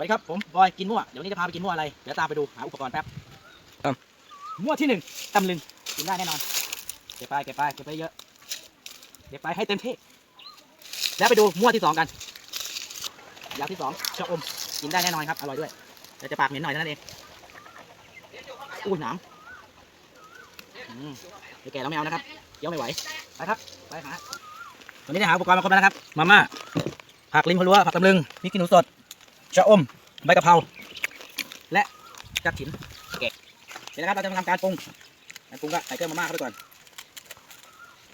วัสดีครับผมบอยกินมั่วเดี๋ยววันนี้จะพาไปกินมั่วอะไรเดี๋ยวตามไปดูหาอุปกรณ์แป๊บครับมั่วที่หนึ่งตำลึงกินได้แน่นอนเก็บไปเก็บไปเก็บไปเยอะเก็บไปให้เต็มที่แล้วไปดูมั่วที่สองกันอย่างที่สองชะอมกินได้แน่นอนครับอร่อยด้วยแต่จะปากเหม็นหน่อยเท่านั้นเองอุ้ยหนามอืมเดี๋ยวแก่แล้วไม่เอานะครับเคี้ยวไม่ไหวไปครับไปหาวันนี้ได้หาอุปกรณ์มาครบแล้วนะครับมาม่าผักลิ้นพะลัวผักตำลึงพริกขี้หนูสด ชะอม ใบกะเพรา และจับฉินแกะเสร็จแล้วครับ เราจะมาทำการปรุงการปรุงก็ใส่เครื่องมาม่าเข้าไปก่อน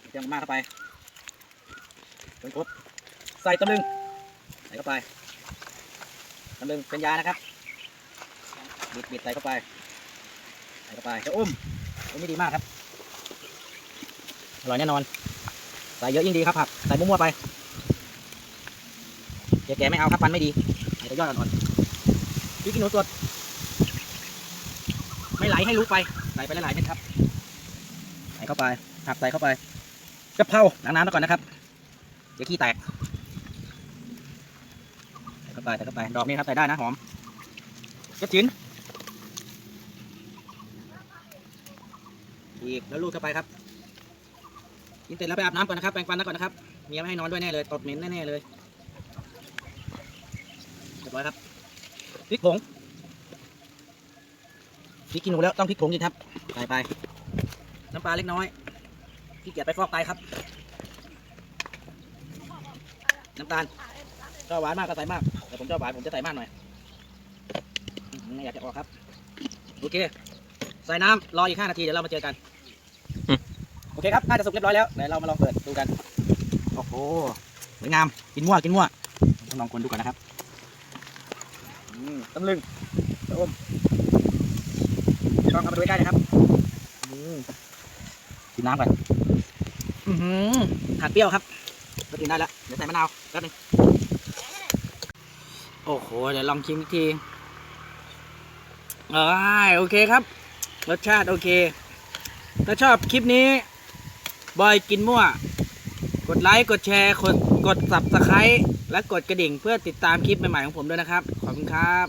ใส่เครื่องมาม่าเข้าไปจนครบ ใส่ตำลึง ใส่เข้าไป ตำลึงเป็นยานะครับ บิดบิดใส่เข้าไป ใส่เข้าไปชะอมอันนี้ดีมากครับ อร่อยแน่นอน ใส่เยอะยิ่งดีครับผัก ใส่มั่วๆไปแก่ๆไม่เอาครับปันไม่ดี แต่ยอดอ่อนๆพริกขี้หนูสด ไม่ไหลให้รู้ไปใส่ไปหลายๆเม็ดครับใส่เข้าไปผักใส่เข้าไปกะเพราล้างน้ำมาก่อนนะครับ เดี๋ยวขี้แตกใส่เข้าไปใส่เข้าไปดอกนี้ครับใส่ได้นะหอมกระถินอีกแล้วลูกเข้าไปครับกินเสร็จแล้วไปอาบน้ำก่อนนะครับแปรงฟันก่อนนะครับเมียไม่ให้นอนด้วยแน่เลยตดเหม็นแน่ๆเลย รียบร้อยครับพริกผงพริกขี้หนูแล้วต้องพริกผงจริงครับใส่ไป น้ำปลาเล็กน้อยที่เกียจไปฟอกไตครับ น้ำตาลชอบหวานมากก็ใส่มากแต่ผมชอบหวานผมจะใส่มากหน่อยอื้อหือไม่อยากจะออกครับโอเค ใส่น้ำรออีก5นาทีเดี๋ยวเรามาเจอกันอืมโอเคครับน่าจะสุกเรียบร้อยแล้วเดี๋ยวเรามาลองเปิดดูกันโอ้โหสวยงามกินมั่วกินมั่วต้องลองคนดูก่อนนะครับอืม ตำลึงชะอมลองเอามาดูใกล้ๆนะครับอืมกินน้ำก่อนหือขาดเปรี้ยวครับก็กินได้แล้ว เดี๋ยวใส่มะนาวแป๊บนึงโอ้โห เดี๋ยวลองชิมอีกทีอ้โอเคครับ รสชาติโอเค ถ้าชอบคลิปนี้ บอยกินมั่ว กดไลค์ กดแชร์ กดกด subscribe และกดกระดิ่งเพื่อติดตามคลิปใหม่ๆของผมด้วยนะครับ ขอบคุณครับ